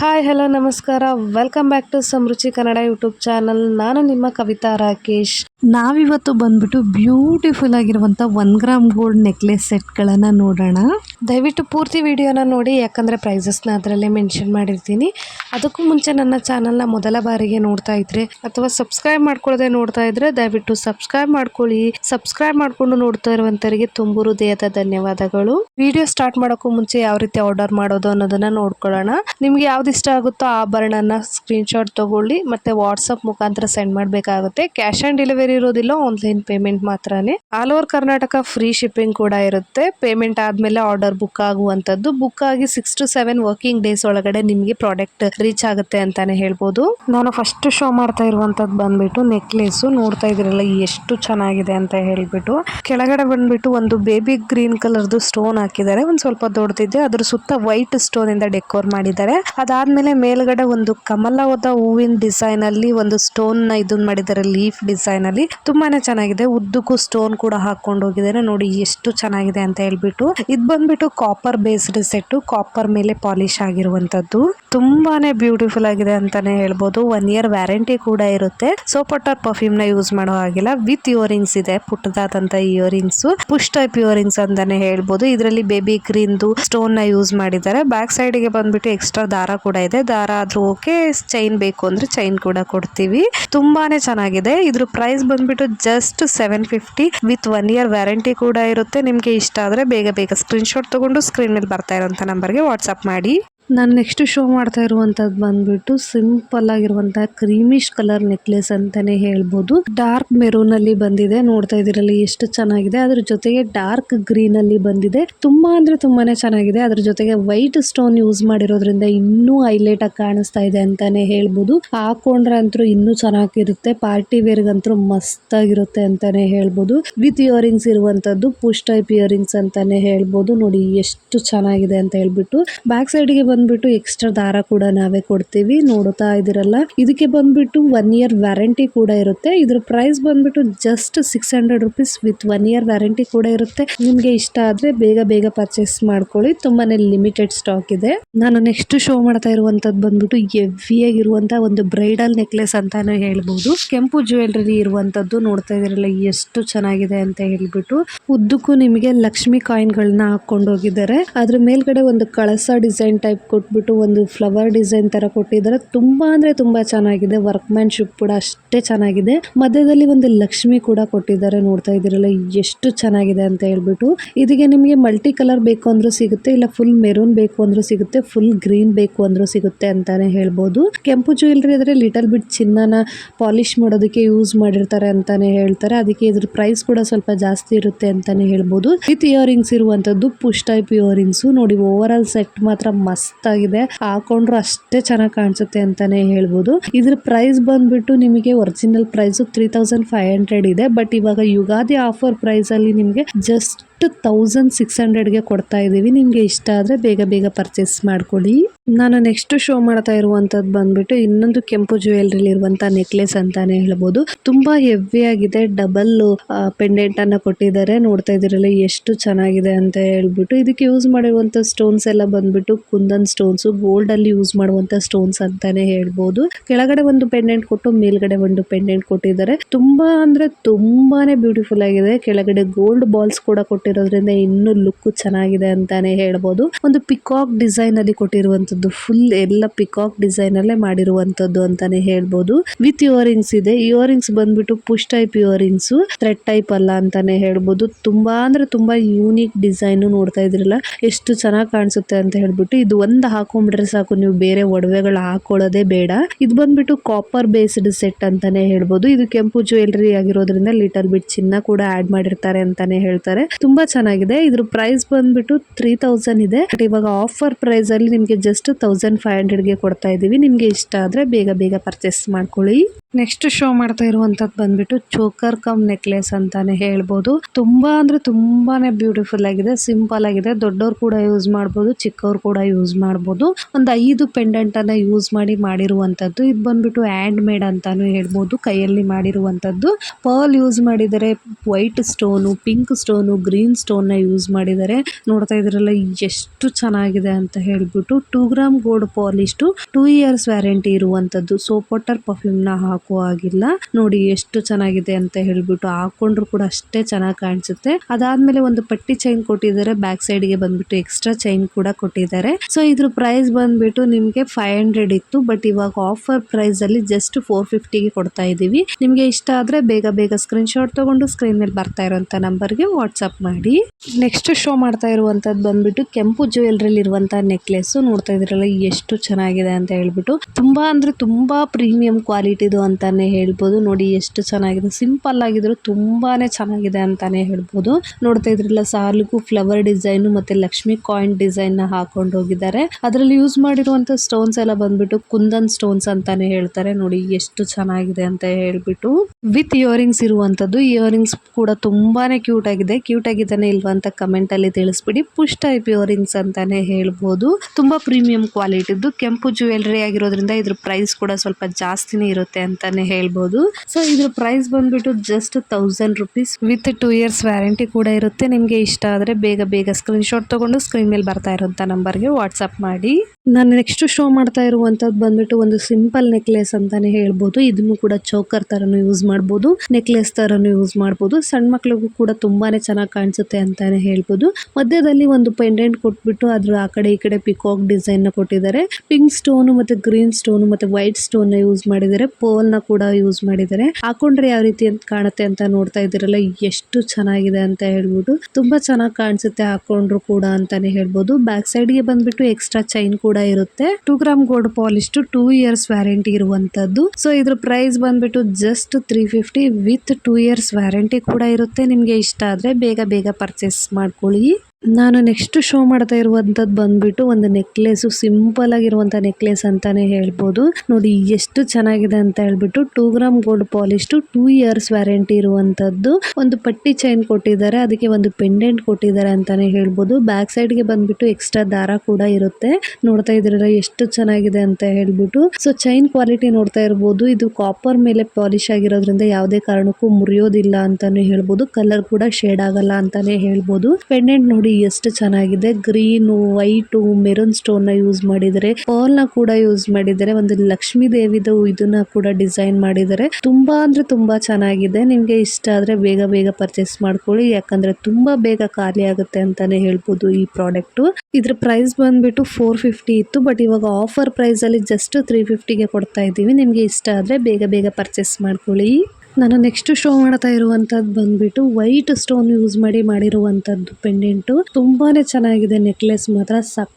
Hi, hello, ನಮಸ್ಕಾರ. Welcome back to Samruchi Kannada YouTube channel ನಾನು ನಿಮ್ಮ ಕವಿತಾ ರಾಕೇಶ್. ನಾವಿವತ್ತು ಬಂದ್ಬಿಟ್ಟು ಬ್ಯೂಟಿಫುಲ್ ಆಗಿರುವಂಥ ಒನ್ ಗ್ರಾಮ್ ಗೋಲ್ಡ್ ನೆಕ್ಲೆಸ್ ಸೆಟ್ಗಳನ್ನು ನೋಡೋಣ. ದಯವಿಟ್ಟು ಪೂರ್ತಿ ವಿಡಿಯೋನ ನೋಡಿ, ಯಾಕಂದರೆ ಪ್ರೈಸಸ್ನ ಅದರಲ್ಲೇ ಮೆನ್ಷನ್ ಮಾಡಿರ್ತೀನಿ. ಅದಕ್ಕೂ ಮುಂಚೆ ನನ್ನ ಚಾನಲ್ನ ಮೊದಲ ಬಾರಿಗೆ ನೋಡ್ತಾ ಇದ್ರೆ, ಅಥವಾ ಸಬ್ಸ್ಕ್ರೈಬ್ ಮಾಡ್ಕೊಳ್ಳದೆ ನೋಡ್ತಾ ಇದ್ರೆ, ದಯವಿಟ್ಟು ಸಬ್ಸ್ಕ್ರೈಬ್ ಮಾಡ್ಕೊಳ್ಳಿ. ಸಬ್ಸ್ಕ್ರೈಬ್ ಮಾಡ್ಕೊಂಡು ನೋಡ್ತಾ ಇರುವಂತವರಿಗೆ ತುಂಬು ಹೃದಯದ ಧನ್ಯವಾದಗಳು. ವಿಡಿಯೋ ಸ್ಟಾರ್ಟ್ ಮಾಡೋಕ್ಕೂ ಮುಂಚೆ ಯಾವ ರೀತಿ ಆರ್ಡರ್ ಮಾಡೋದು ಅನ್ನೋದನ್ನ ನೋಡ್ಕೊಳ್ಳೋಣ. ನಿಮ್ಗೆ ಯಾವ್ದು ಇಷ್ಟ ಆಗುತ್ತೋ ಆ ಆಭರಣನ ಸ್ಕ್ರೀನ್ಶಾಟ್ ತಗೊಳ್ಳಿ, ಮತ್ತೆ ವಾಟ್ಸಪ್ ಮುಖಾಂತರ ಸೆಂಡ್ ಮಾಡಬೇಕಾಗುತ್ತೆ. ಕ್ಯಾಶ್ ಆನ್ ಡೆಲಿವರಿ ಇರೋದಿಲ್ಲ ಆನ್ಲೈನ್ ಪೇಮೆಂಟ್ ಮಾತ್ರನೇ. All over Karnataka free shipping ಕೂಡ ಇರುತ್ತೆ. ಪೇಮೆಂಟ್ ಆದ್ಮೇಲೆ ಆರ್ಡರ್ ಬುಕ್ ಆಗುವಂತದ್ದು ಬುಕ್ ಆಗಿ six to seven working days ಒಳಗಡೆ ನಿಮಗೆ ಪ್ರಾಡಕ್ಟ್ ರೀಚ್ ಆಗುತ್ತೆ ಅಂತಾನೆ ಹೇಳ್ಬೋದು. ನಾನು ಫಸ್ಟ್ ಶೋ ಮಾಡ್ತಾ ಇರುವಂತದ್ದು ಬಂದ್ಬಿಟ್ಟು ನೆಕ್ಲೆಸ್ ನೋಡ್ತಾ ಇದ್ರಲ್ಲ ಎಷ್ಟು ಚೆನ್ನಾಗಿದೆ ಅಂತ ಹೇಳ್ಬಿಟ್ಟು. ಕೆಳಗಡೆ ಬಂದ್ಬಿಟ್ಟು ಒಂದು ಬೇಬಿ ಗ್ರೀನ್ ಕಲರ್ದು ಸ್ಟೋನ್ ಹಾಕಿದ್ದಾರೆ. ಒಂದು ಸ್ವಲ್ಪ ದೊಡ್ಡದಿದೆ. ಅದ್ರ ಸುತ್ತ ವೈಟ್ ಸ್ಟೋನ್ ಇಂದ ಡೆಕೋರ್ ಮಾಡಿದ್ದಾರೆ. ಅದಾದ್ಮೇಲೆ ಮೇಲ್ಗಡೆ ಒಂದು ಕಮಲವಾದ ಹೂವಿನ ಡಿಸೈನ್ ಅಲ್ಲಿ ಒಂದು ಸ್ಟೋನ್ನ ಇದನ್ ಮಾಡಿದ್ದಾರೆ, ಲೀಫ್ ಡಿಸೈನ್ ಅಲ್ಲಿ ತುಂಬಾನೇ ಚೆನ್ನಾಗಿದೆ. ಉದ್ದಕ್ಕೂ ಸ್ಟೋನ್ ಕೂಡ ಹಾಕೊಂಡು ಹೋಗಿದ್ದಾರೆ. ನೋಡಿ ಎಷ್ಟು ಚೆನ್ನಾಗಿದೆ ಅಂತ ಹೇಳ್ಬಿಟ್ಟು. ಇದ್ ಬಂದ್ಬಿಟ್ಟು ಕಾಪರ್ ಬೇಸ್ಡ್ ಸೆಟ್ ಕಾಪರ್ ಮೇಲೆ ಪಾಲಿಶ್ ಆಗಿರುವಂತದ್ದು. ತುಂಬಾನೇ ಬ್ಯೂಟಿಫುಲ್ ಆಗಿದೆ ಅಂತಾನೆ ಹೇಳ್ಬೋದು. ಒನ್ ಇಯರ್ ವ್ಯಾರಂಟಿ ಕೂಡ ಇರುತ್ತೆ. ಸೋಪಟರ್ ಪರ್ಫ್ಯೂಮ್ನ ಯೂಸ್ ಮಾಡೋ ಹಾಗಿಲ್ಲ. ವಿತ್ ಇಯರಿಂಗ್ಸ್ ಇದೆ. ಪುಟ್ಟದಾದಂತ ಇಯರಿಂಗ್ಸ್ ಪುಷ್ ಟೈಪ್ ಇಯರಿಂಗ್ಸ್ ಅಂತಾನೆ ಹೇಳ್ಬೋದು. ಇದರಲ್ಲಿ ಬೇಬಿ ಗ್ರೀನ್ದು ಸ್ಟೋನ್ನ ಯೂಸ್ ಮಾಡಿದ್ದಾರೆ. ಬ್ಯಾಕ್ ಸೈಡ್ಗೆ ಬಂದ್ಬಿಟ್ಟು ಎಕ್ಸ್ಟ್ರಾ ದಾರ ಕೂಡ ಇದೆ. ದಾರ ಆದ್ರೂ ಓಕೆ ಚೈನ್ ಬೇಕು ಅಂದ್ರೆ ಚೈನ್ ಕೂಡ ಕೊಡ್ತೀವಿ. ತುಂಬಾನೇ ಚೆನ್ನಾಗಿದೆ. ಇದ್ರ ಪ್ರೈಸ್ ಬಂದ್ಬಿಟ್ಟು just seven fifty with one year warranty ಕೂಡ ಇರುತ್ತೆ. ನಿಮ್ಗೆ ಇಷ್ಟ ಆದ್ರೆ ಬೇಗ ಬೇಗ ಸ್ಕ್ರೀನ್ ಶಾಟ್ ತಗೊಂಡು ಸ್ಕ್ರೀನ್ ಮೇಲೆ ಬರ್ತಾ ಇರೋಂಥ ನಂಬರ್ಗೆ ವಾಟ್ಸ್ಆಪ್ ಮಾಡಿ. ನಾನು ನೆಕ್ಸ್ಟ್ ಶೋ ಮಾಡ್ತಾ ಇರುವಂತದ್ದು ಬಂದ್ಬಿಟ್ಟು ಸಿಂಪಲ್ ಆಗಿರುವಂತಹ ಕ್ರೀಮಿಶ್ ಕಲರ್ ನೆಕ್ಲೆಸ್ ಅಂತಾನೆ ಹೇಳ್ಬೋದು. ಡಾರ್ಕ್ ಮೆರೂನ್ ಅಲ್ಲಿ ಬಂದಿದೆ. ನೋಡ್ತಾ ಇದೀರಲ್ಲ ಎಷ್ಟು ಚೆನ್ನಾಗಿದೆ. ಅದ್ರ ಜೊತೆಗೆ ಡಾರ್ಕ್ ಗ್ರೀನ್ ಅಲ್ಲಿ ಬಂದಿದೆ. ತುಂಬಾ ಅಂದ್ರೆ ತುಂಬಾನೇ ಚೆನ್ನಾಗಿದೆ. ಅದ್ರ ಜೊತೆಗೆ ವೈಟ್ ಸ್ಟೋನ್ ಯೂಸ್ ಮಾಡಿರೋದ್ರಿಂದ ಇನ್ನೂ ಹೈಲೈಟ್ ಆಗಿ ಕಾಣಿಸ್ತಾ ಇದೆ ಅಂತಾನೆ ಹೇಳ್ಬೋದು. ಹಾಕೊಂಡ್ರೆ ಅಂತೂ ಇನ್ನೂ ಚೆನ್ನಾಗಿರುತ್ತೆ. ಪಾರ್ಟಿ ವೇರ್ಗಂತೂ ಮಸ್ತ್ ಆಗಿರುತ್ತೆ ಅಂತಾನೆ ಹೇಳ್ಬೋದು. ವಿತ್ ಇಯರಿಂಗ್ಸ್ ಇರುವಂತದ್ದು ಪುಷ್ ಟೈಪ್ ಇಯರಿಂಗ್ಸ್ ಅಂತಾನೆ ಹೇಳ್ಬೋದು. ನೋಡಿ, ಎಷ್ಟು ಚೆನ್ನಾಗಿದೆ ಅಂತ ಹೇಳ್ಬಿಟ್ಟು. ಬ್ಯಾಕ್ ಸೈಡ್ಗೆ ಬಂದ್ಬಿಟ್ಟು ಎಕ್ಸ್ಟ್ರಾ ದಾರ ಕೂಡ ನಾವೇ ಕೊಡ್ತೀವಿ. ನೋಡ್ತಾ ಇದಿರಲ್ಲ ಇದಕ್ಕೆ ಬಂದ್ಬಿಟ್ಟು ಒನ್ ಇಯರ್ ವ್ಯಾರಂಟಿ ಕೂಡ ಇರುತ್ತೆ. ಇದ್ರ ಪ್ರೈಸ್ ಬಂದ್ಬಿಟ್ಟು just six hundred rupees with one year warranty ಕೂಡ ಇರುತ್ತೆ. ನಿಮ್ಗೆ ಇಷ್ಟ ಆದ್ರೆ ಬೇಗ ಬೇಗ ಪರ್ಚೇಸ್ ಮಾಡ್ಕೊಳ್ಳಿ. ತುಂಬಾನೇ ಲಿಮಿಟೆಡ್ ಸ್ಟಾಕ್ ಇದೆ. ನಾನು ನೆಕ್ಸ್ಟ್ ಶೋ ಮಾಡ್ತಾ ಇರುವಂತದ್ದು ಬಂದ್ಬಿಟ್ಟು ಹೆವಿ ಆಗಿರುವಂತ ಒಂದು ಬ್ರೈಡಲ್ ನೆಕ್ಲೆಸ್ ಅಂತಾನು ಹೇಳ್ಬಹುದು ಕೆಂಪು ಜ್ಯುವೆಲ್ರಿ ಇರುವಂತದ್ದು ನೋಡ್ತಾ ಇದಿರಲ್ಲ ಎಷ್ಟು ಚೆನ್ನಾಗಿದೆ ಅಂತ ಹೇಳ್ಬಿಟ್ಟು. ಉದ್ದಕ್ಕೂ ನಿಮಗೆ ಲಕ್ಷ್ಮಿ ಕಾಯಿನ್ ಗಳನ್ನ ಹಾಕೊಂಡು ಹೋಗಿದ್ದಾರೆ. ಅದ್ರ ಮೇಲ್ಗಡೆ ಒಂದು ಕಳಸ ಡಿಸೈನ್ ಟೈಪ್ ಕೊಟ್ಬಿಟ್ಟು ಒಂದು ಫ್ಲವರ್ ಡಿಸೈನ್ ತರ ಕೊಟ್ಟಿದ್ದಾರೆ. ತುಂಬಾ ಅಂದ್ರೆ ತುಂಬಾ ಚೆನ್ನಾಗಿದೆ. ವರ್ಕ್ಮ್ಯಾನ್ಶಿಪ್ ಕೂಡ ಅಷ್ಟೇ ಚೆನ್ನಾಗಿದೆ. ಮಧ್ಯದಲ್ಲಿ ಒಂದು ಲಕ್ಷ್ಮಿ ಕೂಡ ಕೊಟ್ಟಿದ್ದಾರೆ. ನೋಡ್ತಾ ಇದ್ದೀರಲ್ಲ, ಎಷ್ಟು ಚೆನ್ನಾಗಿದೆ ಅಂತ ಹೇಳ್ಬಿಟ್ಟು. ಇದಕ್ಕೆ ನಿಮಗೆ ಮಲ್ಟಿ ಕಲರ್ ಬೇಕು ಅಂದ್ರೂ ಸಿಗುತ್ತೆ, ಇಲ್ಲ ಫುಲ್ ಮೆರೂನ್ ಬೇಕು ಅಂದ್ರೂ ಸಿಗುತ್ತೆ, ಫುಲ್ ಗ್ರೀನ್ ಬೇಕು ಅಂದ್ರೂ ಸಿಗುತ್ತೆ ಅಂತಾನೆ ಹೇಳ್ಬೋದು. ಕೆಂಪು ಜ್ಯುವೆಲ್ರಿ ಆದ್ರೆ ಲಿಟಲ್ ಬಿಟ್ ಚಿನ್ನನ ಪಾಲಿಶ್ ಮಾಡೋದಕ್ಕೆ ಯೂಸ್ ಮಾಡಿರ್ತಾರೆ ಅಂತಾನೆ ಹೇಳ್ತಾರೆ. ಅದಕ್ಕೆ ಇದ್ರ ಪ್ರೈಸ್ ಕೂಡ ಸ್ವಲ್ಪ ಜಾಸ್ತಿ ಇರುತ್ತೆ ಅಂತಾನೆ ಹೇಳ್ಬೋದು. ವಿತ್ ಇಯರಿಂಗ್ಸ್ ಇರುವಂತದ್ದು ಪುಷ್ ಟೈಪ್ ಇಯರಿಂಗ್ಸ್ ನೋಡಿ ಓವರ್ ಆಲ್ ಸೆಟ್ ಮಾತ್ರ ಮಸ್ತ್ ಆಗಿದೆ ಹಾಕೊಂಡ್ರು ಅಷ್ಟೇ ಚೆನ್ನಾಗಿ ಕಾಣಿಸುತ್ತೆ ಅಂತಾನೆ ಹೇಳ್ಬೋದು. ಇದ್ರ ಪ್ರೈಸ್ ಬಂದ್ಬಿಟ್ಟು ನಿಮಗೆ original price three thousand five hundred ಇದೆ. ಬಟ್ ಇವಾಗ ಯುಗಾದಿ ಆಫರ್ ಪ್ರೈಸ್ ಅಲ್ಲಿ ನಿಮಗೆ ಜಸ್ಟ್ ತೌಸಂಡ್ ಸಿಕ್ಸ್ ಹಂಡ್ರೆಡ್ಗೆ ಕೊಡ್ತಾ ಇದ್ದೀವಿ ನಿಮಗೆ ಇಷ್ಟ ಆದರೆ ಬೇಗ ಬೇಗ ಪರ್ಚೇಸ್ ಮಾಡ್ಕೊಳ್ಳಿ. ನಾನು ನೆಕ್ಸ್ಟ್ ಶೋ ಮಾಡ್ತಾ ಇರುವಂಥದ್ದು ಬಂದ್ಬಿಟ್ಟು ಇನ್ನೊಂದು ಕೆಂಪು ಜ್ಯುವೆಲ್ರಿ ಇರುವಂತ ನೆಕ್ಲೆಸ್ ಅಂತಾನೆ ಹೇಳ್ಬೋದು. ತುಂಬಾ ಹೆವಿ ಆಗಿದೆ ಡಬಲ್ ಪೆಂಡೆಂಟ್ ಅನ್ನ ಕೊಟ್ಟಿದ್ದಾರೆ. ನೋಡ್ತಾ ಇದ್ದೀರಲ್ಲ, ಎಷ್ಟು ಚೆನ್ನಾಗಿದೆ ಅಂತ ಹೇಳ್ಬಿಟ್ಟು. ಇದಕ್ಕೆ ಯೂಸ್ ಮಾಡಿರುವಂಥ ಸ್ಟೋನ್ಸ್ ಎಲ್ಲ ಬಂದ್ಬಿಟ್ಟು ಕುಂದನ್ ಸ್ಟೋನ್ಸ್ ಗೋಲ್ಡ್ ಅಲ್ಲಿ ಯೂಸ್ ಮಾಡುವಂತ ಸ್ಟೋನ್ಸ್ ಅಂತಾನೆ ಹೇಳ್ಬೋದು. ಕೆಳಗಡೆ ಒಂದು ಪೆಂಡೆಂಟ್ ಕೊಟ್ಟು ಮೇಲ್ಗಡೆ ಒಂದು ಪೆಂಡೆಂಟ್ ಕೊಟ್ಟಿದ್ದಾರೆ. ತುಂಬಾ ಅಂದ್ರೆ ತುಂಬಾನೇ ಬ್ಯೂಟಿಫುಲ್ ಆಗಿದೆ. ಕೆಳಗಡೆ ಗೋಲ್ಡ್ ಬಾಲ್ಸ್ ಕೂಡ ಕೊಟ್ಟಿರೋದ್ರಿಂದ ಇನ್ನೂ ಲುಕ್ ಚೆನ್ನಾಗಿದೆ ಅಂತಾನೆ ಹೇಳ್ಬೋದು. ಒಂದು ಪಿಕಾಕ್ ಡಿಸೈನ್ ಅಲ್ಲಿ ಕೊಟ್ಟಿರುವಂತದ್ದು ಫುಲ್ ಎಲ್ಲ ಪಿಕಾಕ್ ಡಿಸೈನ್ ಅಲ್ಲೇ ಮಾಡಿರುವಂತದ್ದು ಅಂತಾನೆ ಹೇಳ್ಬೋದು. ವಿತ್ ಇಯರಿಂಗ್ಸ್ ಇದೆ. ಇಯರಿಂಗ್ಸ್ ಬಂದ್ಬಿಟ್ಟು push type earrings thread type ಅಲ್ಲ ಅಂತಾನೆ ಹೇಳ್ಬೋದು. ತುಂಬಾ ಅಂದ್ರೆ ತುಂಬಾ ಯೂನಿಕ್ ಡಿಸೈನ್ ನೋಡ್ತಾ ಇದ್ರಲ್ಲ. ಎಷ್ಟು ಚೆನ್ನಾಗಿ ಕಾಣಿಸುತ್ತೆ ಅಂತ ಹೇಳ್ಬಿಟ್ಟು ಇದು ಒಂದು ಹಾಕೊಂಡ್ಬಿಟ್ರೆ ಸಾಕು. ನೀವು ಬೇರೆ ಒಡವೆಗಳು ಹಾಕೊಳ್ಳೋದೇ ಬೇಡ. ಇದು ಬಂದ್ಬಿಟ್ಟು ಕಾಪರ್ ಬೇಸ್ಡ್ ಸೆಟ್ ಅಂತಾನೆ ಹೇಳ್ಬೋದು. ಇದು ಕೆಂಪು ಜ್ಯುವೆಲ್ಲರಿ ಆಗಿರೋದ್ರಿಂದ ಲಿಟಲ್ ಬಿಟ್ ಚಿನ್ನ ಕೂಡ ಆಡ್ ಮಾಡಿರ್ತಾರೆ ಅಂತಾನೆ ಹೇಳ್ತಾರೆ. ತುಂಬಾ ಚೆನ್ನಾಗಿದೆ. ಇದ್ರ ಪ್ರೈಸ್ ಬಂದ್ಬಿಟ್ಟು ತ್ರೀ ತೌಸಂಡ್ ಇದೆ. ಬಟ್ ಇವಾಗ ಆಫರ್ ಪ್ರೈಸ್ ಅಲ್ಲಿ ನಿಮಗೆ ಜಸ್ಟ್ ತೌಸಂಡ್ ಫೈವ್ ಹಂಡ್ರೆಡ್ಗೆ ಕೊಡ್ತಾ ಇದ್ದೀವಿ. ನಿಮಗೆ ಇಷ್ಟ ಆದ್ರೆ ಬೇಗ ಬೇಗ ಪರ್ಚೇಸ್ ಮಾಡ್ಕೊಳ್ಳಿ. ನೆಕ್ಸ್ಟ್ ಶೋ ಮಾಡ್ತಾ ಇರುವಂತದ್ದು ಬಂದ್ಬಿಟ್ಟು ಚೋಕರ್ ಕಮ್ ನೆಕ್ಲೆಸ್ ಅಂತಾನೆ ಹೇಳ್ಬೋದು. ತುಂಬಾ ಅಂದ್ರೆ ತುಂಬಾನೇ ಬ್ಯೂಟಿಫುಲ್ ಆಗಿದೆ ಸಿಂಪಲ್ ಆಗಿದೆ. ದೊಡ್ಡವ್ರು ಕೂಡ ಯೂಸ್ ಮಾಡ್ಬೋದು, ಚಿಕ್ಕವ್ರು ಕೂಡ ಯೂಸ್ ಮಾಡ್ಬೋದು. ಒಂದು ಐದು ಪೆಂಡೆಂಟ್ ಅನ್ನ ಯೂಸ್ ಮಾಡಿ ಮಾಡಿರುವಂತದ್ದು ಇದು ಬಂದ್ಬಿಟ್ಟು ಹ್ಯಾಂಡ್ ಮೇಡ್ ಅಂತಾನು ಹೇಳ್ಬೋದು, ಕೈಯಲ್ಲಿ ಮಾಡಿರುವಂತದ್ದು ಪರ್ಲ್ ಯೂಸ್ ಮಾಡಿದರೆ white stone pink stone green ಸ್ಟೋನ್ನ use ಮಾಡಿದರೆ ನೋಡ್ತಾ ಇದ್ರಲ್ಲ ಎಷ್ಟು ಚೆನ್ನಾಗಿದೆ ಅಂತ ಹೇಳ್ಬಿಟ್ಟು two gram gold polish two years warranty ಇರುವಂತದ್ದು. ಸೋಪ್ ವಾಟರ್ ಪರ್ಫ್ಯೂಮ್ನ ಹಾಕುವ ಹಾಗಿಲ್ಲ. ನೋಡಿ ಎಷ್ಟು ಚೆನ್ನಾಗಿದೆ ಅಂತ ಹೇಳ್ಬಿಟ್ಟು ಹಾಕೊಂಡ್ರು ಕೂಡ ಅಷ್ಟೇ ಚೆನ್ನಾಗಿ ಕಾಣಿಸುತ್ತೆ. ಅದಾದ್ಮೇಲೆ ಒಂದು ಪಟ್ಟಿ ಚೈನ್ ಕೊಟ್ಟಿದ್ದಾರೆ. ಬ್ಯಾಕ್ ಸೈಡ್ಗೆ ಬಂದ್ಬಿಟ್ಟು ಎಕ್ಸ್ಟ್ರಾ ಚೈನ್ ಕೂಡ ಕೊಟ್ಟಿದ್ದಾರೆ. ಸೊ ಇದ್ರ ಪ್ರೈಸ್ ಬಂದ್ಬಿಟ್ಟು ನಿಮ್ಗೆ ಫೈವ್ ಹಂಡ್ರೆಡ್ ಇತ್ತು. ಬಟ್ ಇವಾಗ ಆಫರ್ ಪ್ರೈಸ್ ಅಲ್ಲಿ ಜಸ್ಟ್ ಫೋರ್ ಫಿಫ್ಟಿಗೆ ಕೊಡ್ತಾ ಇದೀವಿ. ನಿಮ್ಗೆ ಇಷ್ಟ ಆದ್ರೆ ಬೇಗ ಬೇಗ ಸ್ಕ್ರೀನ್ ಶಾಟ್ ತಗೊಂಡು ಸ್ಕ್ರೀನ್ ಮೇಲೆ ಬರ್ತಾ ಇರುವಂತ ನಂಬರ್ಗೆ ವಾಟ್ಸ್ಆಪ್ ಮಾಡಿ. ನೆಕ್ಸ್ಟ್ ಶೋ ಮಾಡ್ತಾ ಇರುವಂತದ್ದು ಬಂದ್ಬಿಟ್ಟು ಕೆಂಪು ಜ್ಯುವೆಲ್ರಿ ಇರುವಂತ ನೆಕ್ಲೆಸ್ ನೋಡ್ತಾ ಇದ್ರಲ್ಲ ಎಷ್ಟು ಚೆನ್ನಾಗಿದೆ ಅಂತ ಹೇಳ್ಬಿಟ್ಟು ತುಂಬಾ ಅಂದ್ರೆ ತುಂಬಾ ಪ್ರೀಮಿಯಂ ಕ್ವಾಲಿಟಿದು ಅಂತಾನೆ ಹೇಳ್ಬೋದು. ನೋಡಿ ಎಷ್ಟು ಚೆನ್ನಾಗಿದೆ. ಸಿಂಪಲ್ ಆಗಿದ್ರು ತುಂಬಾನೇ ಚೆನ್ನಾಗಿದೆ ಅಂತಾನೆ ಹೇಳ್ಬೋದು. ನೋಡ್ತಾ ಇದ್ರಲ್ಲ ಸಾಲಿಗೂ ಫ್ಲವರ್ ಡಿಸೈನ್ ಮತ್ತೆ ಲಕ್ಷ್ಮಿ ಕಾಯಿನ್ ಡಿಸೈನ್ನ ಹಾಕೊಂಡು ಹೋಗಿದ್ದಾರೆ. ಅದರಲ್ಲಿ ಯೂಸ್ ಮಾಡಿರುವಂತ ಸ್ಟೋನ್ಸ್ ಎಲ್ಲ ಬಂದ್ಬಿಟ್ಟು ಕುಂದನ್ ಸ್ಟೋನ್ಸ್ ಅಂತಾನೆ ಹೇಳ್ತಾರೆ. ನೋಡಿ ಎಷ್ಟು ಚೆನ್ನಾಗಿದೆ ಅಂತ ಹೇಳ್ಬಿಟ್ಟು ವಿತ್ ಇಯರಿಂಗ್ಸ್ ಇರುವಂತದ್ದು ಇಯರಿಂಗ್ಸ್ ಕೂಡ ತುಂಬಾನೇ ಕ್ಯೂಟ್ ಆಗಿದೆ. ಕ್ಯೂಟ್ ಆಗಿದ್ದಾನೆ ಇಲ್ವಾ ಅಂತ ಕಮೆಂಟ್ ಅಲ್ಲಿ ತಿಳಿಸ್ಬಿಡಿ. ಪುಷ್ ಟೈಪ್ ಇಯರಿಂಗ್ಸ್ ಅಂತಾನೆ ಹೇಳ್ಬೋದು. ತುಂಬಾ ಪ್ರೀಮಿಯಂ ಕ್ವಾಲಿಟಿದ್ದು ಕೆಂಪು ಜ್ಯುವೆಲ್ರಿ ಆಗಿರೋದ್ರಿಂದ ಇದ್ರ ಪ್ರೈಸ್ ಕೂಡ ಸ್ವಲ್ಪ ಜಾಸ್ತಿನೇ ಇರುತ್ತೆ ಅಂತಾನೆ ಹೇಳ್ಬೋದು. ಸೊ ಇದ್ರ ಪ್ರೈಸ್ ಬಂದ್ಬಿಟ್ಟು just thousand rupees with two years warranty ಕೂಡ ಇರುತ್ತೆ. ನಿಮಗೆ ಇಷ್ಟ ಆದರೆ ಬೇಗ ಬೇಗ ಸ್ಕ್ರೀನ್ ಶಾಟ್ ತಗೊಂಡು ಸ್ಕ್ರೀನ್ ಮೇಲೆ ಬರ್ತಾ ಇರೋಂಥ ನಂಬರ್ಗೆ ವಾಟ್ಸಪ್ ಮಾಡಿ. ನಾನು ನೆಕ್ಸ್ಟ್ ಶೋ ಮಾಡ್ತಾ ಇರುವಂತದ್ದು ಬಂದ್ಬಿಟ್ಟು ಒಂದು ಸಿಂಪಲ್ ನೆಕ್ಲೆಸ್ ಅಂತಾನೆ ಹೇಳ್ಬೋದು. ಇದನ್ನು ಕೂಡ ಚೌಕರ್ ತರನು ಯೂಸ್ ಮಾಡ್ಬೋದು. ನೆಕ್ಲೆಸ್ ತರನು ಯೂಸ್ ಮಾಡ್ಬೋದು. ಸಣ್ಣ ಮಕ್ಳಿಗೂ ಕೂಡ ತುಂಬಾನೇ ಚೆನ್ನಾಗಿ ಕಾಣಿಸುತ್ತೆ ಅಂತಾನೆ ಹೇಳ್ಬೋದು. ಮಧ್ಯದಲ್ಲಿ ಒಂದು ಪೆಂಡೆಂಟ್ ಕೊಟ್ಬಿಟ್ಟು ಅದ್ರ ಆ ಕಡೆ ಈ ಕಡೆ ಪಿಕಾಕ್ ಡಿಸೈನ್ ನ ಕೊಟ್ಟಿದ್ದಾರೆ. ಪಿಂಕ್ ಸ್ಟೋನ್ ಮತ್ತೆ ಗ್ರೀನ್ ಸ್ಟೋನ್ ಮತ್ತೆ ವೈಟ್ ಸ್ಟೋನ್ ಯೂಸ್ ಮಾಡಿದ್ದಾರೆ. ಪೋಲ್ನ ಕೂಡ ಯೂಸ್ ಮಾಡಿದ್ದಾರೆ. ಹಾಕೊಂಡ್ರೆ ಯಾವ ರೀತಿ ಅಂತ ಕಾಣುತ್ತೆ ಅಂತ ನೋಡ್ತಾ ಇದ್ದೀರಲ್ಲ, ಎಷ್ಟು ಚೆನ್ನಾಗಿದೆ ಅಂತ ಹೇಳ್ಬಿಟ್ಟು. ತುಂಬಾ ಚೆನ್ನಾಗಿ ಕಾಣಿಸುತ್ತೆ ಹಾಕೊಂಡ್ರು ಕೂಡ ಅಂತಾನೆ ಹೇಳ್ಬೋದು. ಬ್ಯಾಕ್ ಸೈಡ್ಗೆ ಬಂದ್ಬಿಟ್ಟು ಎಕ್ಸ್ಟ್ರಾ ಚೈನ್ ಕೂಡ ಇರುತ್ತೆ. Two gram gold polish two years warranty ಇರುವಂತದ್ದು ಸೊ ಇದ್ರ ಪ್ರೈಸ್ ಬಂದ್ಬಿಟ್ಟು just three fifty with two years warranty ಕೂಡ ಇರುತ್ತೆ. ನಿಮ್ಗೆ ಇಷ್ಟ ಆದ್ರೆ ಬೇಗ ಬೇಗ ಪರ್ಚೇಸ್ ಮಾಡ್ಕೊಳ್ಳಿ. ನಾನು ನೆಕ್ಸ್ಟ್ ಶೋ ಮಾಡ್ತಾ ಇರುವಂತದ್ದು ಬಂದ್ಬಿಟ್ಟು ಒಂದು ನೆಕ್ಲೆಸ್ ಸಿಂಪಲ್ ಆಗಿರುವಂತ ನೆಕ್ಲೆಸ್ ಅಂತಾನೆ ಹೇಳ್ಬೋದು. ನೋಡಿ ಎಷ್ಟು ಚೆನ್ನಾಗಿದೆ ಅಂತ ಹೇಳ್ಬಿಟ್ಟು two gram gold polish two years warranty ಇರುವಂತದ್ದು ಒಂದು ಪಟ್ಟಿ ಚೈನ್ ಕೊಟ್ಟಿದ್ದಾರೆ, ಅದಕ್ಕೆ ಒಂದು ಪೆಂಡೆಂಟ್ ಕೊಟ್ಟಿದ್ದಾರೆ ಅಂತಾನೆ ಹೇಳ್ಬೋದು. ಬ್ಯಾಕ್ ಸೈಡ್ಗೆ ಬಂದ್ಬಿಟ್ಟು ಎಕ್ಸ್ಟ್ರಾ ದಾರ ಕೂಡ ಇರುತ್ತೆ. ನೋಡ್ತಾ ಇದ್ರಲ್ಲ ಎಷ್ಟು ಚೆನ್ನಾಗಿದೆ ಅಂತ ಹೇಳ್ಬಿಟ್ಟು. ಸೊ ಚೈನ್ ಕ್ವಾಲಿಟಿ ನೋಡ್ತಾ ಇರ್ಬೋದು. ಇದು ಕಾಪರ್ ಮೇಲೆ ಪಾಲಿಶ್ ಆಗಿರೋದ್ರಿಂದ ಯಾವುದೇ ಕಾರಣಕ್ಕೂ ಮುರಿಯೋದಿಲ್ಲ ಅಂತಾನೆ ಹೇಳ್ಬೋದು. ಕಲರ್ ಕೂಡ ಶೇಡ್ ಆಗಲ್ಲ ಅಂತಾನೆ ಹೇಳ್ಬೋದು. ಪೆಂಡೆಂಟ್ ನೋಡಿ ಎಷ್ಟು ಚೆನ್ನಾಗಿದೆ. ಗ್ರೀನ್, ವೈಟ್, ಮೆರೂನ್ ಸ್ಟೋನ್ನ ಯೂಸ್ ಮಾಡಿದ್ದಾರೆ. ಪರ್ಲ್ನ ಕೂಡ ಯೂಸ್ ಮಾಡಿದ್ದಾರೆ. ಒಂದು ಲಕ್ಷ್ಮೀ ದೇವಿದು ಇದನ್ನ ಕೂಡ ಡಿಸೈನ್ ಮಾಡಿದ್ದಾರೆ. ತುಂಬಾ ಅಂದ್ರೆ ತುಂಬಾ ಚೆನ್ನಾಗಿದೆ. ನಿಮ್ಗೆ ಇಷ್ಟ ಆದ್ರೆ ಬೇಗ ಬೇಗ ಪರ್ಚೇಸ್ ಮಾಡ್ಕೊಳ್ಳಿ. ಯಾಕಂದ್ರೆ ತುಂಬಾ ಬೇಗ ಖಾಲಿ ಆಗುತ್ತೆ ಅಂತಾನೆ ಹೇಳ್ಬೋದು ಈ ಪ್ರಾಡಕ್ಟ್ ಇದ್ರ ಪ್ರೈಸ್ ಬಂದ್ಬಿಟ್ಟು ಫೋರ್ ಫಿಫ್ಟಿ ಇತ್ತು. ಬಟ್ ಇವಾಗ ಆಫರ್ ಪ್ರೈಸ್ ಅಲ್ಲಿ ಜಸ್ಟ್ ತ್ರೀ ಫಿಫ್ಟಿಗೆ ಕೊಡ್ತಾ ಇದ್ದೀವಿ. ನಿಮ್ಗೆ ಇಷ್ಟ ಆದ್ರೆ ಬೇಗ ಬೇಗ ಪರ್ಚೇಸ್ ಮಾಡ್ಕೊಳ್ಳಿ. ನಾನು ನೆಕ್ಸ್ಟ್ ಶೋ ಮಾಡ್ತಾ ಇರುವಂತದ್ದು ಬಂದ್ಬಿಟ್ಟು ವೈಟ್ ಸ್ಟೋನ್ ಯೂಸ್ ಮಾಡಿ ಮಾಡಿರುವಂತದ್ದು ಪೆಂಡೆಂಟು ತುಂಬಾನೇ ಚೆನ್ನಾಗಿದೆ ನೆಕ್ಲೆಸ್ ಮಾತ್ರ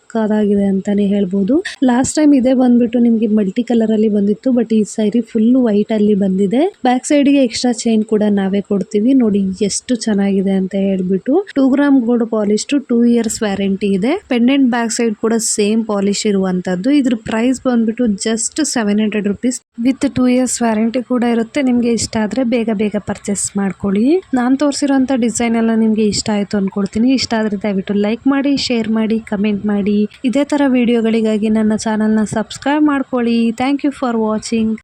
ಸಕ್ಕದಾಗಿದೆ ಅಂತಾನೆ ಹೇಳ್ಬೋದು. ಲಾಸ್ಟ್ ಟೈಮ್ ಇದೆ ಬಂದ್ಬಿಟ್ಟು ನಿಮ್ಗೆ ಮಲ್ಟಿ ಕಲರ್ ಅಲ್ಲಿ ಬಂದಿತ್ತು ಬಟ್ ಈ ಸೈರಿ ಫುಲ್ ವೈಟ್ ಅಲ್ಲಿ ಬಂದಿದೆ. ಬ್ಯಾಕ್ ಸೈಡ್ಗೆ ಎಕ್ಸ್ಟ್ರಾ ಚೈನ್ ಕೂಡ ನಾವೇ ಕೊಡ್ತೀವಿ. ನೋಡಿ ಎಷ್ಟು ಚೆನ್ನಾಗಿದೆ ಅಂತ ಹೇಳ್ಬಿಟ್ಟು. Two gram gold polish two years warranty ಇದೆ. ಪೆಂಡೆಂಟ್ ಬ್ಯಾಕ್ ಸೈಡ್ ಕೂಡ ಸೇಮ್ ಪಾಲಿಶ್ ಇರುವಂತದ್ದು ಇದ್ರ ಪ್ರೈಸ್ ಬಂದ್ಬಿಟ್ಟು just seven hundred rupees with two years warranty ಕೂಡ ಇರುತ್ತೆ. ನಿಮ್ಗೆ ಇಷ್ಟ ಆದ್ರೆ ಬೇಗ ಬೇಗ ಪರ್ಚೇಸ್ ಮಾಡ್ಕೊಳ್ಳಿ. ನಾನು ತೋರಿಸಿರುವಂತ ಡಿಸೈನ್ ಎಲ್ಲ ನಿಮ್ಗೆ ಇಷ್ಟ ಆಯ್ತು ಅನ್ಕೊಡ್ತೀನಿ. ಇಷ್ಟ ಆದ್ರೆ ದಯವಿಟ್ಟು ಲೈಕ್ ಮಾಡಿ ಶೇರ್ ಮಾಡಿ ಕಮೆಂಟ್ ಮಾಡಿ. ಇದೇ ಥರ ವಿಡಿಯೋಗಳಿಗಾಗಿ ನನ್ನ ಚಾನಲ್ನ ಸಬ್ಸ್ಕ್ರೈಬ್ ಮಾಡ್ಕೊಳ್ಳಿ. Thank you for watching